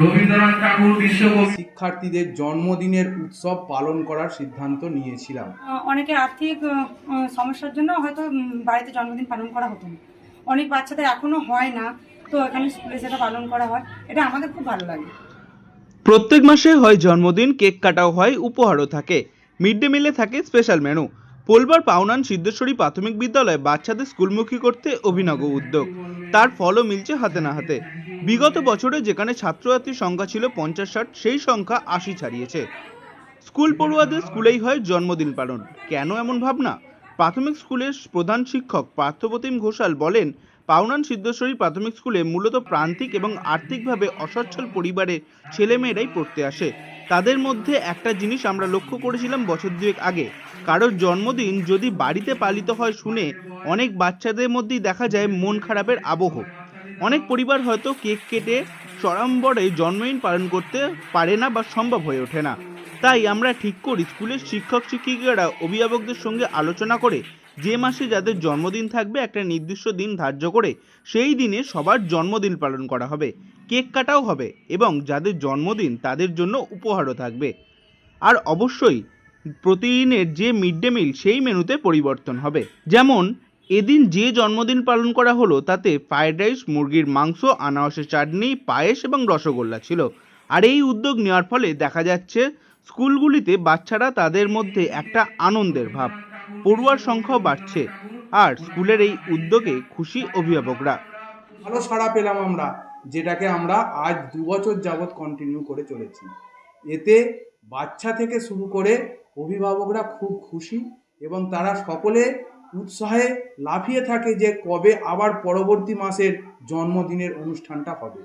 রবীন্দ্রনাথ ঠাকুর বিশ্বকবি শিক্ষার্থীদের জন্মদিনের উৎসব পালন করার সিদ্ধান্ত নিয়েছিলাম। অনেকের আর্থিক সমস্যার জন্য হয়তো বাড়িতে জন্মদিন পালন করা হতো না। অনেক বাচ্চাদের এখনও হয় না তো এখানে স্কুলে সেটা পালন করা হয়। এটা আমাদের খুব ভালো লাগে। প্রত্যেক মাসে হয় জন্মদিন কেক কাটাও হয় উপহারও থাকে। মিড ডে মিলে থাকে স্পেশাল মেনু। পোলবার পাওনান সিদ্ধেশ্বরী প্রাথমিক বিদ্যালয়ে বাচ্চাদের স্কুলমুখী করতে অভিনব উদ্যোগ। তার ফলও মিলছে হাতে না হাতে। বিগত বছরে যেখানে ছাত্রছাত্রীর সংখ্যা ছিল পঞ্চাশ ষাট, সেই সংখ্যা আশি ছাড়িয়েছে। স্কুল পড়ুয়াদের স্কুলেই হয় জন্মদিন পালন। কেন এমন ভাবনা? প্রাথমিক স্কুলের প্রধান শিক্ষক পার্থপ্রতিম ঘোষাল বলেন, পাওনান সিদ্ধেশ্বরী প্রাথমিক স্কুলে মূলত প্রান্তিক এবং আর্থিকভাবে অসচ্ছল পরিবারের ছেলেমেয়েরাই পড়তে আসে। তাদের মধ্যে একটা জিনিস আমরা লক্ষ্য করেছিলাম বছর দুয়েক আগে। কারোর জন্মদিন যদি বাড়িতে পালিত হয় শুনে অনেক বাচ্চাদের মধ্যেই দেখা যায় মন খারাপের আবহ। অনেক পরিবার হয়তো কেক কেটে চরমবরে জন্মদিন পালন করতে পারে না বা সম্ভব হয়ে ওঠে না। তাই আমরা ঠিক করি, স্কুলের শিক্ষক শিক্ষিকারা অভিভাবকদের সঙ্গে আলোচনা করে যে মাসে যাদের জন্মদিন থাকবে, একটা নির্দিষ্ট দিন ধার্য করে সেই দিনে সবার জন্মদিন পালন করা হবে। কেক কাটাও হবে এবং যাদের জন্মদিন তাদের জন্য উপহারও থাকবে। আর অবশ্যই প্রতিদিনের যে মিড ডে মিল সেই মেনুতে পরিবর্তন হবে। যেমন, এদিন যে জন্মদিন পালন করা হলো তাতে ফ্রায়েড রাইস, মুরগির মাংস, আনারসের চাটনি, পায়েস এবং রসগোল্লা ছিল। আর এই উদ্যোগ নেওয়ার ফলে দেখা যাচ্ছে, স্কুলগুলিতে বাচ্চারা তাদের মধ্যে একটা আনন্দের ভাব। পড়ুয়ার সংখ্যাও বাড়ছে আর স্কুলের এই উদ্যোগে খুশি অভিভাবকরা। ভালো সাড়া পেলাম আমরা, যেটাকে আমরা আজ দু বছর যাবৎ কন্টিনিউ করে চলেছি। এতে বাচ্চা থেকে শুরু করে অভিভাবকরা খুব খুশি এবং তারা সকলে উৎসাহে লাফিয়ে থাকে যে কবে আবার পরবর্তী মাসের জন্মদিনের অনুষ্ঠানটা হবে।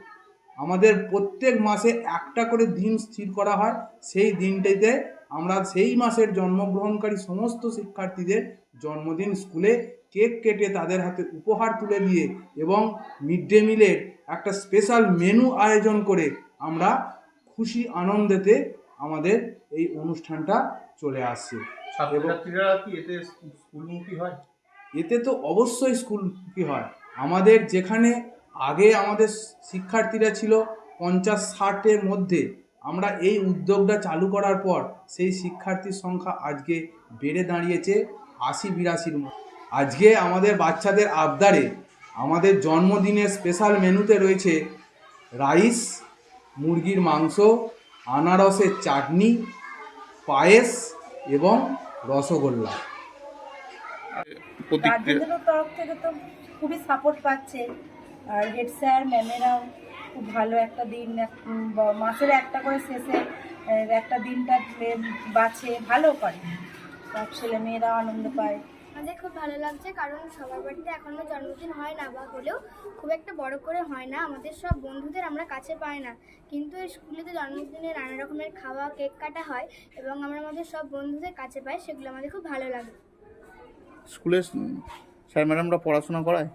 আমাদের প্রত্যেক মাসে একটা করে দিন স্থির করা হয়, সেই দিনটিতে আমরা সেই মাসের জন্মগ্রহণকারী সমস্ত শিক্ষার্থীদের জন্মদিন স্কুলে কেক কেটে তাদের হাতে উপহার তুলে দিয়ে এবং মিড ডে মিলের একটা স্পেশাল মেনু আয়োজন করে আমরা খুশি আনন্দেতে আমাদের এই অনুষ্ঠানটা চলে আসছে। ছাত্রছাত্রীরা কি এতে স্কুলমুখী হয়? এতে তো অবশ্যই স্কুল কি হয়। আমাদের যেখানে আগে আমাদের শিক্ষার্থীরা ছিল পঞ্চাশ ষাটের মধ্যে আমরা এই উদ্যোগটা চালু করার পর সেই শিক্ষার্থীর সংখ্যা আজকে বেড়ে দাঁড়িয়েছে আশি বিরাশির মতো। আজকে আমাদের বাচ্চাদের আবদারে আমাদের জন্মদিনের স্পেশাল মেনুতে রয়েছে রাইস মুরগির মাংস, আনারসের চাটনি, পায়েস এবং রসগোল্লা। তরফ থেকে তো খুবই সাপোর্ট পাচ্ছে। আর হেড স্যার ম্যামেরাও খুব ভালো একটা দিন এক- মাসের একটা করে শেষে একটা দিনটা বাছে ভালো করে। সব ছেলে মেয়েরাও আনন্দ পায়। আমাদের খুব ভালো লাগছে কারণ সবার বাড়িতে এখনও জন্মদিন হয় না বা হলেও খুব একটা বড় করে হয় না। আমাদের সব বন্ধুদের আমরা কাছে পাই না। কিন্তু এই স্কুলেতে জন্মদিনে নানা রকমের খাওয়া কেক কাটা হয় এবং আমরা আমাদের সব বন্ধুদের কাছে পাই সেগুলো আমাদের খুব ভালো লাগে। স্কুলে স্যার ম্যাডামরা পড়াশোনা করায়?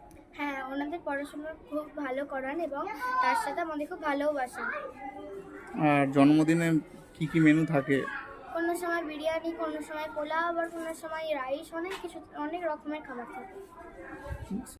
ওনাদের পড়াশোনা খুব ভালো করান এবং তার সাথে আমাদের খুব ভালোবাসেন আর জন্মদিনে কি কি মেনু থাকে? কোনো সময় বিরিয়ানি কোনো সময় পোলাও আবার কোনো সময় রাইস অনেক কিছু অনেক রকমের খাবার থাকে।